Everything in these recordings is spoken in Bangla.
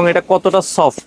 এবং এটা কতটা সফট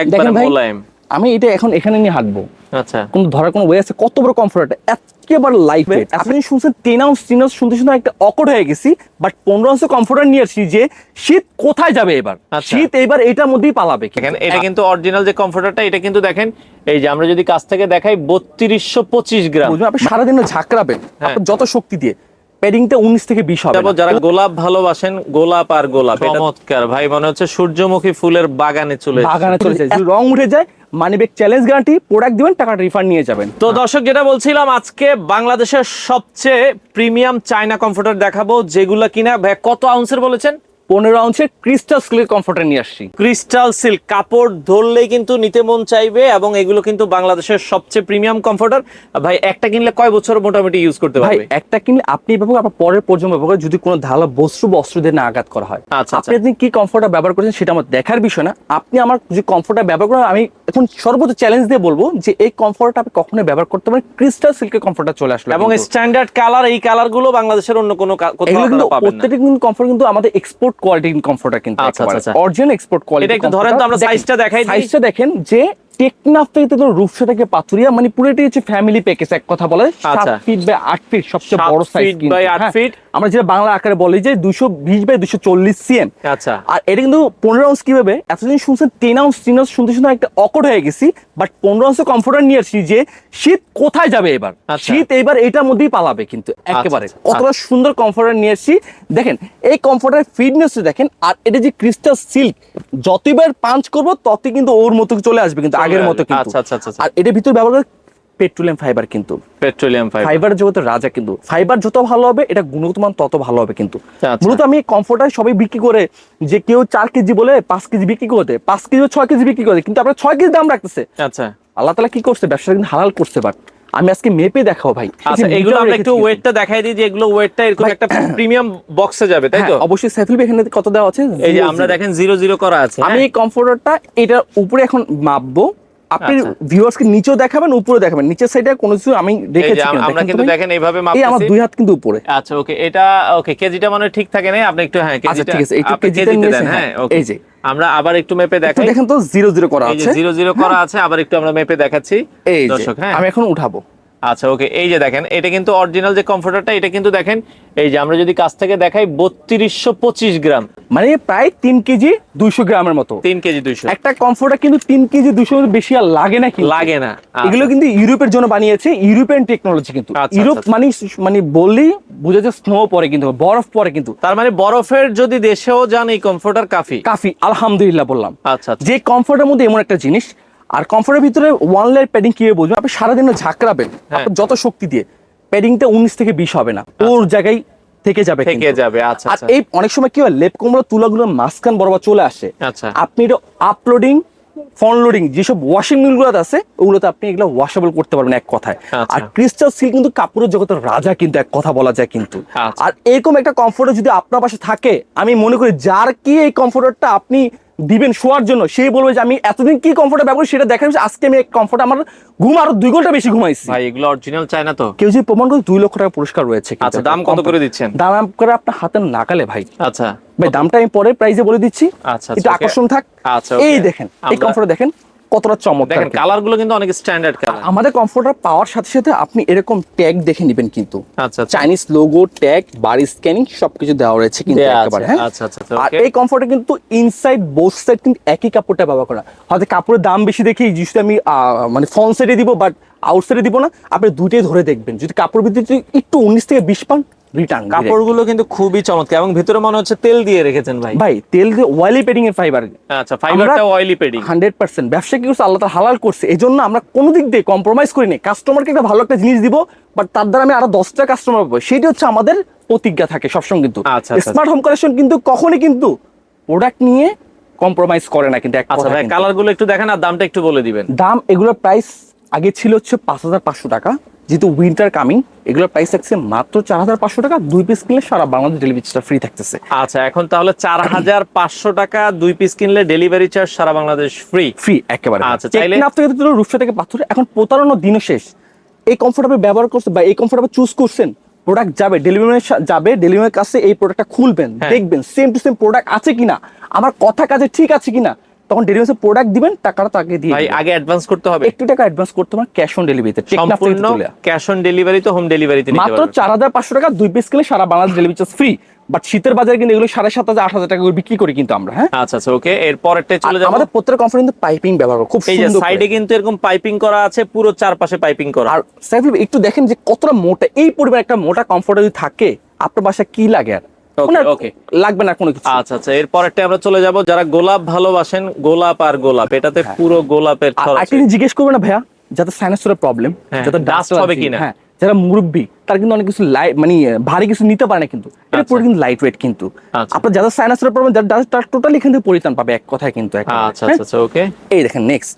একবারে মোলায়েম। আমি এটা এখন এখানে নিয়ে হাঁটবো। আচ্ছা। কোনো ধরার কোনো ওয়ে আছে? কত বড় কমফোর্ট একেবারে লাইট ওয়েট আপনি শুনছেন টেন আউন্স টেন আউন্স শুনতে শুনতে একটা অকড হয়ে গেছি বাট পনেরো আউন্সের কমফোর্টার নিয়ে আসছি যে শীত কোথায় যাবে এবার? আচ্ছা। শীত এবার এটার মধ্যেই পালাবে এটা কিন্তু অরিজিনাল যে কমফোর্টারটা এটা কিন্তু দেখেন এই যে আমরা যদি কাছ থেকে দেখাই বত্রিশশো পঁচিশ গ্রাম। আপনি সারাদিন ঝাঁকড়াবেন। হ্যাঁ। যত শক্তি দিয়ে। প্যাডিংটা উনিশ থেকে বিশ হবে তারপর যারা গোলাপ ভালোবাসেন গোলাপ আর গোলাপ চমৎকার। ভাই মনে হচ্ছে সূর্যমুখী ফুলের বাগানে চলে বাগানে চলে যায় রং উঠে যায় মানিব্যাগ চ্যালেঞ্জ গ্যারান্টি প্রোডাক্ট দিবেন টাকা রিফান্ড নিয়ে যাবেন। তো দর্শক যেটা বলছিলাম আজকে বাংলাদেশের সবচেয়ে প্রিমিয়াম চায়না কমফোর্টার দেখাবো যেগুলো কিনা ভাই কত আউন্সের বলেছেন? পনেরো আউন্সের ক্রিস্টাল স্কিলের কমফোর্টার নিয়ে আসছি। ক্রিস্টাল সিল্ক কাপড় ধরলেই কিন্তু নিতে মন চাইবে এবং এগুলো কিন্তু বাংলাদেশের সবচেয়ে প্রিমিয়াম কমফোর্টার ভাই একটা কিনলে কয় বছর মোটামুটি ইউজ করতে পারবে? একটা কিনলে আপনি ব্যবহার আপনার পরের প্রজন্ম ব্যবহার যদি কোনো ধারালো বস্ত্র বা অস্ত্র দিয়ে না আঘাত করা হয়। আচ্ছা, আপনি আপনি কি কমফোর্টার ব্যবহার করেছেন সেটা আমার দেখার বিষয় না। আপনি আমার যে কমফোর্টার ব্যবহার করেন আমি এখন সর্বোচ্চ চ্যালেঞ্জ দিয়ে বলব যে এই কমফোর্টটা আপনি কখনো ব্যবহার করতে পারেন ক্রিস্টাল সিল্কের কমফোর্টার চলে আসলো এবং স্ট্যান্ডার্ড কালার এই কালারগুলো বাংলাদেশের অন্য কোনো কোথাও কিন্তু পাবেন না। প্রত্যেকটা কিন্তু কমফোর্ট কিন্তু আমাদের এক্সপোর্ট কোয়ালিটি কমফোর্টার কিন্তু আচ্ছা, আচ্ছা। অরিজিনাল এক্সপোর্ট কোয়ালিটি এটা একটু ধরেন তো আমরা সাইজটা দেখাই। সাইজটা দেখেন যে টেকনাফ থেকে তো রূপসা থেকে পাথুরিয়া মানে পুরোটি হচ্ছে ফ্যামিলি প্যাকেজ এক কথা বলে। সাত আচ্ছা। ফিট বাই আট ফিট সবচেয়ে বড় সাইজ by আট feet। আমরা যেটা বাংলা আকারে বলি যে দুশো বিশ বাই দুশো চল্লিশ সিএম আচ্ছা। আর এটা কিন্তু পনেরো আউন্স কীভাবে? এতদিন শুনছেন টেন আউন্স টেন আউন্স শুনতে শুনতে একটা অকড হয়ে গেছি বাট পনেরো আউন্সের কমফোর্টার নিয়ে আসছি যে শীত কোথায় যাবে এবার? আচ্ছা। শীত এবার এটার মধ্যেই পালাবে কিন্তু একেবারে। আচ্ছা, কতটা সুন্দর কমফোর্টার নিয়ে আসছি। দেখেন এই কমফোর্টার ফিটনেস দেখেন আর এটা যে ক্রিস্টাল সিল্ক যতবার পাঞ্চ করব ততই কিন্তু ওর মতো চলে আসবে কিন্তু। আগের মতো কিন্তু। আচ্ছা, আচ্ছা, আচ্ছা, আচ্ছা। আর এটার ভিতর ব্যবহার করে পেট্রোলিয়াম ফাইবার কিন্তু। পেট্রোলিয়াম ফাইবার ফাইবার জগতের রাজা কিন্তু। ফাইবার যত ভালো হবে এটা গুণগত মান তত ভালো হবে কিন্তু। আচ্ছা। মূলত আমি কমফোর্টার সবাই বিক্রি করে যে কেউ চার কেজি বলে পাঁচ কেজি বিক্রি করতে পাঁচ কেজি ও ছয় কেজি বিক্রি করে কিন্তু আপনার ছয় কেজি দাম রাখতেছে। আচ্ছা। আল্লাহ তালা কি করছে? ব্যবসা কিন্তু হালাল করছে বাট আমি আজকে মেপে দেখাবো ভাই। আচ্ছা এগুলো আমরা একটু ওয়েটটা দেখাই দিই যে এগুলো ওয়েটটা এরকম একটা প্রিমিয়াম বক্সে যাবে তাই হ্যাঁ, তো? অবশ্যই সাইফুল এখানে কত দেওয়া আছে? এই যে আমরা দেখেন জিরো জিরো করা আছে আমি? এই কমফোর্টারটা এটার উপরে এখন মাপবো। আপনি আচ্ছা। ভিউয়ার্সকে নিচেও দেখাবেন উপরেও দেখাবেন। নিচের সাইডে কোনো কিছু আমি রেখেছি কিনা, আমরা কিন্তু দেখেন এইভাবে এই আমার দুই হাত কিন্তু উপরে। আচ্ছা ওকে এটা ওকে কেজিটা মানে ঠিক থাকে না আপনি একটু হ্যাঁ কেজিটা আচ্ছা ঠিক আছে কেজিতে কেজিতে দেন হ্যাঁ হ্যাঁ ওকে। এই যে। আমরা আবার একটু মেপে দেখাই। দেখেন তো জিরো জিরো করা আছে। জিরো জিরো করা আছে আবার একটু আমরা মেপে দেখাচ্ছি। এই দর্শক হ্যাঁ। আমি এখন উঠাবো। আচ্ছা ওকে এই যে দেখেন এটা কিন্তু অরিজিনাল যে কমফোর্টারটা এটা কিন্তু দেখেন এই যে আমরা যদি কাছ থেকে দেখাই বত্রিশশো পঁচিশ গ্রাম। মানে প্রায় তিন কেজি দুইশো গ্রামের মতো। তিন কেজি দুইশো। একটা কমফোর্টার কিন্তু তিন কেজি দুশো বেশি আর লাগে না কিন্তু। লাগে না। এগুলো আচ্ছা। কিন্তু ইউরোপের জন্য বানিয়েছে ইউরোপিয়ান টেকনোলজি কিন্তু। আচ্ছা, ইউরোপ আচ্ছা। মানে মানে বললেই বোঝা যায় স্নো পরে কিন্তু বরফ পরে কিন্তু। তার মানে বরফের যদি দেশেও যান এই কমফোর্টার কাফি? কাফি আলহামদুলিল্লাহ বললাম। আচ্ছা যে কমফোর্টের মধ্যে এমন একটা জিনিস আর কমফোর্টের ভিতরে ওয়ান লেয়ার প্যাডিং কীভাবে বুঝবেন আপনি সারাদিন ঝাঁকড়াবেন। হ্যাঁ। যত শক্তি দিয়ে প্যাডিংটা উনিশ থেকে বিশ হবে না। ওর জায়গায় থেকে যাবে থেকে যাবে আচ্ছা আর আচ্ছা। এই অনেক সময় কি হয় লেপ কোমরা তুলাগুলো মাঝখান বরাবর চলে আসে। আচ্ছা। আপনি এটা আপলোডিং ফ্রন্ট লোডিং যেসব ওয়াশিং মিলগুলো আছে ওগুলোতে আপনি এগুলো ওয়াশেবল করতে পারবেন এক কথায়। আচ্ছা। আর ক্রিস্টাল সিল্ক কিন্তু কাপড়ের জগতের রাজা কিন্তু এক কথা বলা যায় কিন্তু। আচ্ছা। আর এরকম একটা কমফোর্টার যদি আপনার পাশে থাকে আমি মনে করি যার কি এই কমফোর্টারটা আপনি দিবেন শোয়ার জন্য সেই বলবে যে আমি এতদিন কি কমফোর্টে ব্যবহার করি সেটা দেখেন আজকে আমি কমফোর্ট আমার ঘুম আরও দুই ঘণ্টা বেশি ঘুমাইছি। ভাই এগুলো অরিজিনাল চাই না তো। কেউ যদি প্রমাণ করে দুই লক্ষ টাকা পুরস্কার রয়েছে আচ্ছা দাম কত করে দিচ্ছেন? দাম করে আপনার হাতে নাকালে ভাই। আচ্ছা। ভাই দামটা আমি পরে প্রাইজে বলে দিচ্ছি। আচ্ছা, একটু আকর্ষণ থাক। আচ্ছা, এই দেখেন এই কমফোর্ট দেখেন। কতটা চমৎকার দেখেন কালারগুলো কিন্তু অনেক স্ট্যান্ডার্ড কালার আমাদের কমফোর্টার পাওয়ার সাথে সাথে আপনি এরকম ট্যাগ দেখে নেবেন কিন্তু। আচ্ছা চাইনিজ লোগো ট্যাগ বাড়ি স্ক্যানিং সবকিছু দেওয়া রয়েছে কিন্তু একেবারে হ্যাঁ? আচ্ছা, আচ্ছা, আচ্ছা, আর এই কমফোর্টে কিন্তু ইনসাইড বোথ সাইড কিন্তু একই কাপড়টা ব্যবহার করা। হয়তো কাপড়ের দাম বেশি দেখে জিনিসটা আমি মানে ফ্রন্ট সাইডে দিব বাট আউট সাইডে দিব না। আপনি দুটোই ধরে দেখবেন। যদি কাপড় যদি একটু উনিশ থেকে বিশ পান রিটার্ন কাপড়গুলো কিন্তু খুবই চমৎকার এবং ভিতরে মনে হচ্ছে তেল দিয়ে রেখেছেন ভাই। ভাই তেল দিয়ে ওয়ালি পেডিং এর ফাইবার আচ্ছা ফাইবারটা অয়েলি পেডিং হান্ড্রেড পার্সেন্ট ব্যবসা কি আল্লাহ তাআলা হালাল করছে। এই জন্য আমরা কোনো দিক দিয়ে কম্প্রোমাইজ করি না কাস্টমারকে একটা ভালো একটা জিনিস দিব বাট তার দ্বারা আমি আরও দশটা কাস্টমার পাবো। সেটা হচ্ছে আমাদের প্রতিজ্ঞা থাকে সবসময় কিন্তু। স্মার্ট হোম কালেকশন কিন্তু কখনই কিন্তু প্রোডাক্ট নিয়ে কম্প্রোমাইজ করে না কিন্তু আচ্ছা ভাই কিন্তু। কালারগুলো একটু দেখেন আর দামটা একটু বলে দিবেন। দাম এগুলোর প্রাইস আগে ছিল হচ্ছে পাঁচ হাজার পাঁচশো টাকা। যেহেতু উইন্টার কামিং এগুলোর প্রাইস থাকছে মাত্র চার হাজার পাঁচশো টাকা দুই পিস কিনলে সারা বাংলাদেশ ডেলিভারিটা ফ্রি থাকতেছে। আচ্ছা এখন তাহলে চার হাজার পাঁচশো টাকা দুই পিস কিনলে ডেলিভারি চার্জ সারা বাংলাদেশ ফ্রি ফ্রি একেবারে। আচ্ছা, চাইলে- থেকে রূপসা থেকে পাথর এখন প্রতারণার দিনও শেষ। এই কমফোর্টেবল ব্যবহার করছে বা এই কমফোর্টেবল চুজ করছেন প্রোডাক্ট যাবে ডেলিভারি যাবে ডেলিভারির কাছে এই প্রোডাক্টটা খুলবেন হ্যাঁ। দেখবেন সেম টু সেম প্রোডাক্ট আছে কিনা আমার কথা কাজে ঠিক আছে কিনা তখন ডেলিভারি প্রোডাক্ট দিবেন টাকাটা তাকে দিয়ে ভাই আগে অ্যাডভান্স করতে হবে। একটু টাকা অ্যাডভান্স করতে হবে ক্যাশ অন ডেলিভারিতে সম্পূর্ণ ক্যাশ অন ডেলিভারি তো হোম ডেলিভারিতে মাত্র চার হাজার পাঁচশো টাকা দুই পিস কিনলে সারা Bangladesh delivery charge free but শীতের বাজারে কিন্তু এগুলো সাড়ে সাত হাজার আট হাজার টাকা করে বিক্রি করি কিন্তু আমরা হ্যাঁ? আচ্ছা আচ্ছা ওকে এর পরেরটাই আর চলে যাব। আমাদের প্রত্যেক কোম্পানি কিন্তু পাইপিং ব্যবহার করে খুব এই যে সুন্দর সাইডে কিন্তু এরকম পাইপিং করা আছে পুরো চারপাশে পাইপিং করা। আর সাইফুল একটু দেখেন যে কতটা মোটা এই পরিমাণ একটা মোটা কমফোর্ট যদি থাকে আপনার বাসায় কি লাগে আর? লাগবে না কোনো কিছু। আচ্ছা আচ্ছা এর পরেরটা আমরা চলে যাব। যারা গোলাপ ভালোবাসেন গোলাপ আর গোলাপ এটাতে পুরো গোলাপের জিজ্ঞেস করবে না ভাইয়া যাতে সাইনাসের প্রবলেম হ্যাঁ, যাতে ডাস্ট হবে কিনা। হ্যাঁ যারা মুরব্বী তারা কিন্তু অনেক কিছু লাইট মানে ভারী কিছু নিতে পারে না কিন্তু। এটা আচ্ছা। পুরো কিন্তু লাইট ওয়েট কিন্তু। আচ্ছা। আপনার যাদের সাইনাসের প্রবলেম যারা ডাস্ট তার টোটালি এখান থেকে পরিত্রাণ পাবে এক কথায় কিন্তু আচ্ছা হ্যাঁ? আচ্ছা আচ্ছা ওকে এই দেখেন নেক্সট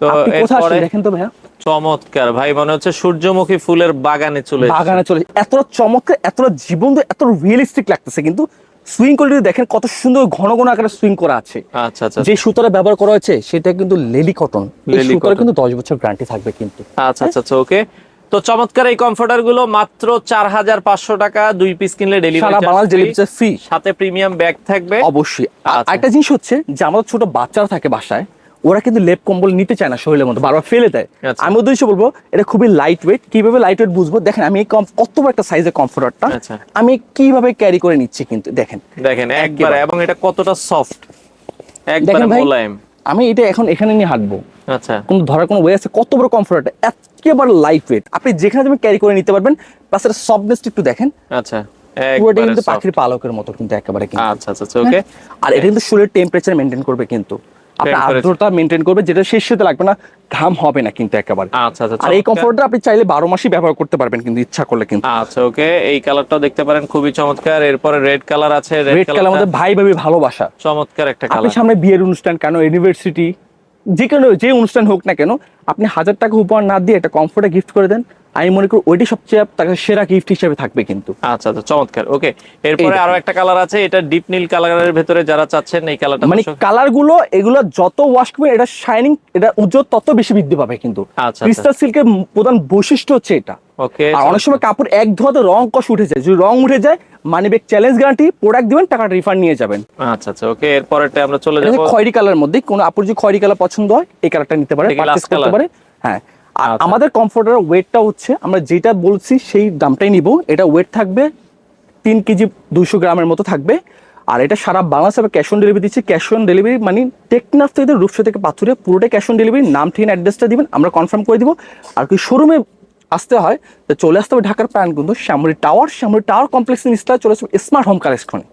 তো কোথায় দেখেন তো ভাইয়া? চমৎকার। ভাই মনে হচ্ছে সূর্যমুখী ফুলের বাগানে চলে বাগানে চলে এতটা চমৎকার এতটা জীবন্ত এত রিয়েলিস্টিক লাগতেছে। কিন্তু সুইং কোয়ালিটি দেখেন কত সুন্দর ঘন ঘন আকারে সুইং করা আছে। আচ্ছা আচ্ছা যে সুতাটা ব্যবহার করা হয়েছে সেটা কিন্তু লেলি কটন এই লেলি সুতার কিন্তু দশ বছর গ্যারান্টি থাকবে কিন্তু। আচ্ছা আচ্ছা আচ্ছা ওকে তো চমৎকার এই কমফোর্টারগুলো মাত্র চার হাজার পাঁচশো টাকা দুই পিস কিনলে ডেলিভারি ফ্রি সাথে প্রিমিয়াম ব্যাগ থাকবে। অবশ্যই। আচ্ছা। একটা জিনিস হচ্ছে যে আমাদের ছোট বাচ্চারা থাকে বাসায় ওরা কিন্তু লেপ কম্বল নিতে চায় না শরীরের মধ্যে বারবার ফেলে দেয়। আচ্ছা। আমি উদ্দেশ্য বলব এটা খুবই লাইট ওয়েট কীভাবে লাইট ওয়েট বুঝব? দেখেন আমি কত বড় একটা সাইজের কমফোর্টারটা আচ্ছা। আমি কীভাবে ক্যারি করে নিচ্ছি কিন্তু দেখেন। দেখেন একবারে। এবং এটা কতটা সফট একবারে মোলায়েম। আমি এটা এখন এখানে নিয়ে হাঁটবো। আচ্ছা। কোনো ধরার কোনো ওয়ে আছে? কত বড় কমফোর্ট একেবারে লাইট ওয়েট আপনি যেখানে তুমি ক্যারি করে নিতে পারবেন প্লাস এটা সফটনেস একটু দেখেন। আচ্ছা পুরোটা কিন্তু পাখির পালকের মতো কিন্তু একেবারে আচ্ছা আচ্ছা আচ্ছা ওকে আর এটা কিন্তু শরীরের টেম্পারেচার মেনটেন করবে কিন্তু। আপনার আর্দ্রতা মেনটেন করবে যেটা শেষ হতে লাগবে না ঘাম হবে না কিন্তু একেবারে। আচ্ছা আচ্ছা আর এই। কমফোর্টটা আপনি চাইলে বারো মাসই ব্যবহার করতে পারবেন কিন্তু ইচ্ছা করলে কিন্তু। আচ্ছা ওকে এই কালারটা দেখতে পারেন খুবই চমৎকার। এরপরে রেড কালার আছে রেড কালার আমাদের মধ্যে ভাই ভাবি ভালোবাসা। চমৎকার একটা আপনি কালার সামনে বিয়ের অনুষ্ঠান কেন? ইউনিভার্সিটি যে কোনো যে অনুষ্ঠান হোক না কেন আপনি হাজার টাকা উপহার না দিয়ে একটা কমফোর্টে গিফট করে দেন। আমি মনে করি ওইটি সবচেয়ে তাকে সেরা গিফট হিসেবে থাকবে কিন্তু। আচ্ছা আচ্ছা চমৎকার। ওকে এরপরে আরও একটা কালার আছে এটা ডিপ নীল কালারের ভেতরে যারা চাচ্ছেন এই কালারটা মানে কালারগুলো এগুলো যত ওয়াশ করবে এটা শাইনিং এটা উজ্জ্বল তত বেশি বৃদ্ধি পাবে কিন্তু। আচ্ছা, ক্রিস্টাল সিল্কের প্রধান বৈশিষ্ট্য হচ্ছে এটা। ওকে আর অনেক সময় কাপড় এক ধোয়াতে রং কষ উঠে যায়। যদি রং উঠে যায় money back challenge guarantee product দিবেন টাকাটা রিফান্ড নিয়ে যাবেন। আচ্ছা আচ্ছা ওকে এরপরেরটা আমরা চলে যাব। খয়েরি কালার মধ্যে কোনো আপুর যদি খয়েরি কালার পছন্দ হয় এই কালারটা নিতে পারে পারচেজ করতে পারে হ্যাঁ। আর আচ্ছা। আমাদের কমফোর্টার ওয়েটটা হচ্ছে আমরা যেটা বলছি সেই দামটাই নিব। এটা ওয়েট থাকবে তিন কেজি দুশো গ্রামের মতো থাকবে। আর এটা সারা বাংলাদেশে আমরা ক্যাশ অন ডেলিভারি দিচ্ছি। ক্যাশ অন ডেলিভারি মানে টেকনাফ থেকে রূপসা থেকে পাথুরে পুরোটাই ক্যাশ অন ডেলিভারি নাম ঠিকানা অ্যাড্রেসটা দিবেন আমরা কনফার্ম করে দিব। আর কি শোরুমে আসতে হয়, তো চলে আসতে হবে ঢাকার প্রাণকুন্দ শ্যামলী টাওয়ার শ্যামলী টাওয়ার কমপ্লেক্সের নিচটা চলে আসবে স্মার্ট হোম কালেকশনে